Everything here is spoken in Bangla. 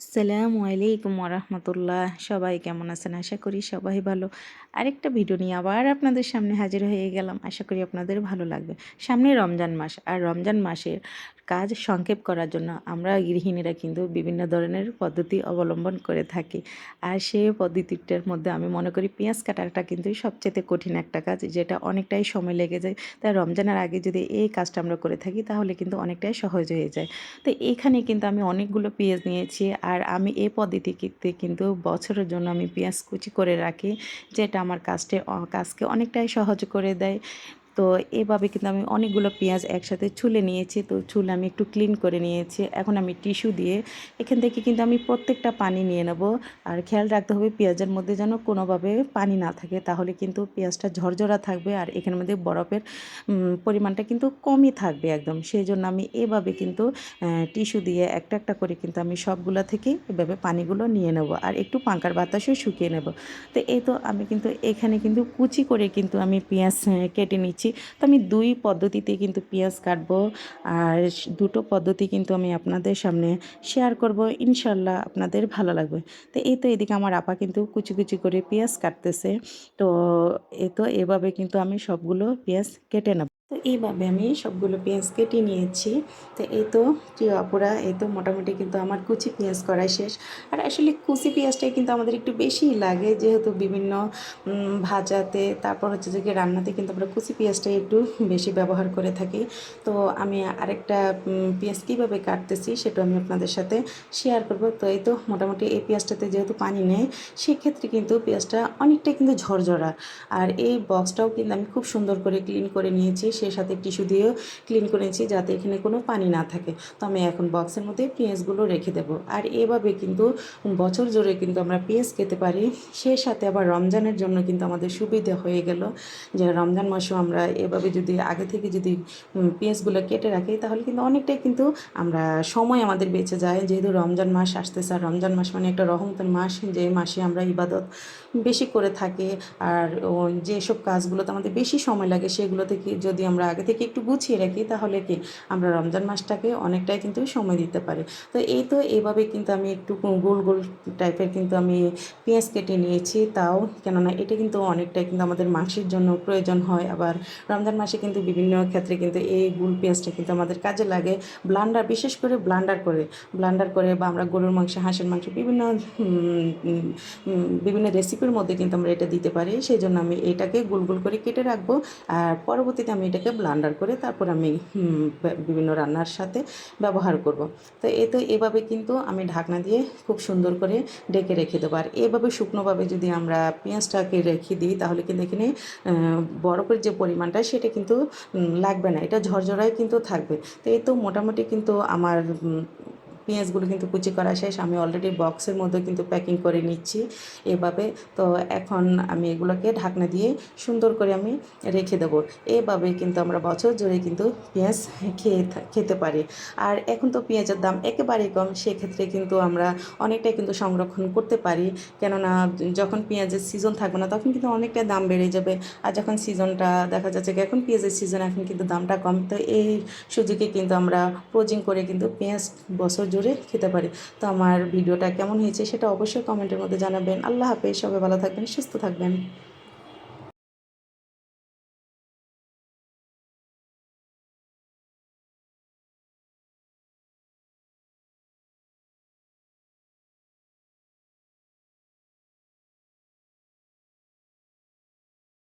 আসসালামু আলাইকুম ওরহমতুল্লাহ। সবাই কেমন আছেন? আশা করি সবাই ভালো। আরেকটা ভিডিও নিয়ে আবার আপনাদের সামনে হাজির হয়ে গেলাম। আশা করি আপনাদের ভালো লাগবে। সামনে রমজান মাস। আর রমজান মাসের কাজ সংক্ষেপ করার জন্য আমরা গৃহিণীরা কিন্তু বিভিন্ন ধরনের পদ্ধতি অবলম্বন করে থাকি। আর সেই পদ্ধতিটার মধ্যে আমি মনে করি পেঁয়াজ কাটাটা কিন্তু সবচেয়ে কঠিন একটা কাজ, যেটা অনেকটাই সময় লেগে যায়। তাই রমজানের আগে যদি এই কাজটা আমরা করে থাকি, তাহলে কিন্তু অনেকটাই সহজ হয়ে যায়। তো এখানে কিন্তু আমি অনেকগুলো পেঁয়াজ নিয়েছি। আর আমি এই পদ্ধতিতে কিন্তু বছরের জন্য আমি পেঁয়াজ কুচি করে রাখি, যেটা আমার কাজটা, কাজকে অনেকটাই সহজ করে দেয়। তো এভাবে কিন্তু আমি অনেকগুলো পেঁয়াজ একসাথে ছুলে নিয়েছি। তো ছুলে আমি একটু ক্লিন করে নিয়েছি। এখন আমি টিস্যু দিয়ে এখান থেকে কিন্তু আমি প্রত্যেকটা পানি নিয়ে নেব। আর খেয়াল রাখতে হবে পেঁয়াজের মধ্যে যেন কোনোভাবে পানি না থাকে, তাহলে কিন্তু পেঁয়াজটা ঝরঝরা থাকবে আর এখানের মধ্যে বরফের পরিমাণটা কিন্তু কমই থাকবে একদম। সেই জন্য আমি এভাবে কিন্তু টিস্যু দিয়ে একটা একটা করে কিন্তু আমি সবগুলো থেকে এভাবে পানিগুলো নিয়ে নেব আর একটু পাঙ্কার বাতাসও শুকিয়ে নেব। তো এই তো আমি কিন্তু এখানে কিন্তু কুচি করে কিন্তু আমি পেঁয়াজ কেটে নিচ্ছি। তো আমি দুই পদ্ধতিতে কিন্তু পেঁয়াজ কাটবো আর দুটো পদ্ধতি কিন্তু আমি আপনাদের সামনে শেয়ার করব। ইনশাল্লাহ আপনাদের ভালো লাগবে। তো এই তো এদিকে আমার আপা কিন্তু কুচি কুচি করে পেঁয়াজ কাটতেছে। তো এ তো এভাবে কিন্তু আমি সবগুলো পেঁয়াজ কেটে নেব। তো এইভাবে আমি সবগুলো পেঁয়াজ কেটে নিয়েছি। তো এই তো প্রিয় আপুরা, এই তো মোটামুটি কিন্তু আমার কুচি পেঁয়াজ করাই শেষ। আর আসলে কুচি পেঁয়াজটাই কিন্তু আমাদের একটু বেশি লাগে যেহেতু বিভিন্ন ভাজাতে, তারপর হচ্ছে যে রান্নাতে কিন্তু আমরা কুচি পেঁয়াজটাই একটু বেশি ব্যবহার করে থাকি। তো আমি আরেকটা পেঁয়াজ কীভাবে কাটতেছি সেটা আমি আপনাদের সাথে শেয়ার করব। তো এই তো মোটামুটি এই পেঁয়াজটাতে যেহেতু পানি নেই, সেক্ষেত্রে কিন্তু পেঁয়াজটা অনেকটাই কিন্তু ঝরঝরা। আর এই বক্সটাও কিন্তু আমি খুব সুন্দর করে ক্লিন করে নিয়েছি। সে সাথে টিস্যু দিয়েও ক্লিন করেছি যাতে এখানে কোনো পানি না থাকে। তো আমি এখন বক্সের মধ্যে পেঁয়াজগুলো রেখে দেবো। আর এভাবে কিন্তু বছর জুড়ে কিন্তু আমরা পেঁয়াজ খেতে পারি। সে সাথে আবার রমজানের জন্য কিন্তু আমাদের সুবিধা হয়ে গেল যে রমজান মাসেও আমরা এভাবে যদি আগে থেকে যদি পেঁয়াজগুলো কেটে রাখি তাহলে কিন্তু অনেকটাই কিন্তু আমরা সময় আমাদের বেঁচে যায়। যেহেতু রমজান মাস আসতেছে আর রমজান মাস মানে একটা রহমতের মাস যে মাসে আমরা ইবাদত বেশি করে থাকি। আর যেসব কাজগুলোতে আমাদের বেশি সময় লাগে সেগুলো থেকে যদি আমরা আগে থেকে একটু গুছিয়ে রাখি, তাহলে কি আমরা রমজান মাসটাকে অনেকটাই কিন্তু সময় দিতে পারি। তো এই তো এইভাবে কিন্তু আমি একটু গোল গোল টাইপের কিন্তু আমি পেঁয়াজ কেটে নিয়েছি, তাও কেননা এটা কিন্তু অনেকটাই কিন্তু আমাদের মাংসের জন্য প্রয়োজন হয়। আবার রমজান মাসে কিন্তু বিভিন্ন ক্ষেত্রে কিন্তু এই গুল পেঁয়াজটা কিন্তু আমাদের কাজে লাগে। ব্লান্ডার, বিশেষ করে ব্লান্ডার করে ব্লান্ডার করে বা আমরা গরুর মাংস, হাঁসের মাংস বিভিন্ন বিভিন্ন রেসিপির মধ্যে কিন্তু আমরা এটা দিতে পারি। সেই জন্য আমি এটাকে গোল গোল করে কেটে রাখব। আর পরবর্তীতে আমি এটাকে ব্লান্ডার করে তারপর আমি বিভিন্ন রান্নার সাথে ব্যবহার করব। তো এ তো এভাবে কিন্তু আমি ঢাকনা দিয়ে খুব সুন্দর করে ডেকে রেখে দেবো। আর এভাবে শুকনোভাবে যদি আমরা পেঁয়াজটাকে রেখে দিই, তাহলে কিন্তু এখানে বরফের যে পরিমাণটা সেটা কিন্তু লাগবে না। এটা ঝরঝরায় কিন্তু থাকবে। তো এই তো মোটামুটি কিন্তু আমার পেঁয়াজগুলো কিন্তু কুচি করা শেষ। আমি অলরেডি বক্সের মধ্যে কিন্তু প্যাকিং করে নিচ্ছি এভাবে। তো এখন আমি এগুলোকে ঢাকনা দিয়ে সুন্দর করে আমি রেখে দেবো। এভাবে কিন্তু আমরা বছর জুড়ে কিন্তু পেঁয়াজ খেয়ে খেতে পারি। আর এখন তো পেঁয়াজের দাম একেবারেই কম, সেক্ষেত্রে কিন্তু আমরা অনেকটাই কিন্তু সংরক্ষণ করতে পারি। কেননা যখন পেঁয়াজের সিজন থাকবে না, তখন কিন্তু অনেকটা দাম বেড়ে যাবে। আর যখন সিজনটা দেখা যাচ্ছে এখন পেঁয়াজের সিজন এখন কিন্তু দামটা কম। তো এই সুযোগে কিন্তু আমরা প্রোজিং করে কিন্তু পেঁয়াজ বছর জুড়ে খেতে পারি। তো আমার ভিডিওটা কেমন হয়েছে সেটা অবশ্যই কমেন্টের মধ্যে জানাবেন। আল্লাহ হাফেজ, সবাই ভালো থাকবেন, সুস্থ থাকবেন।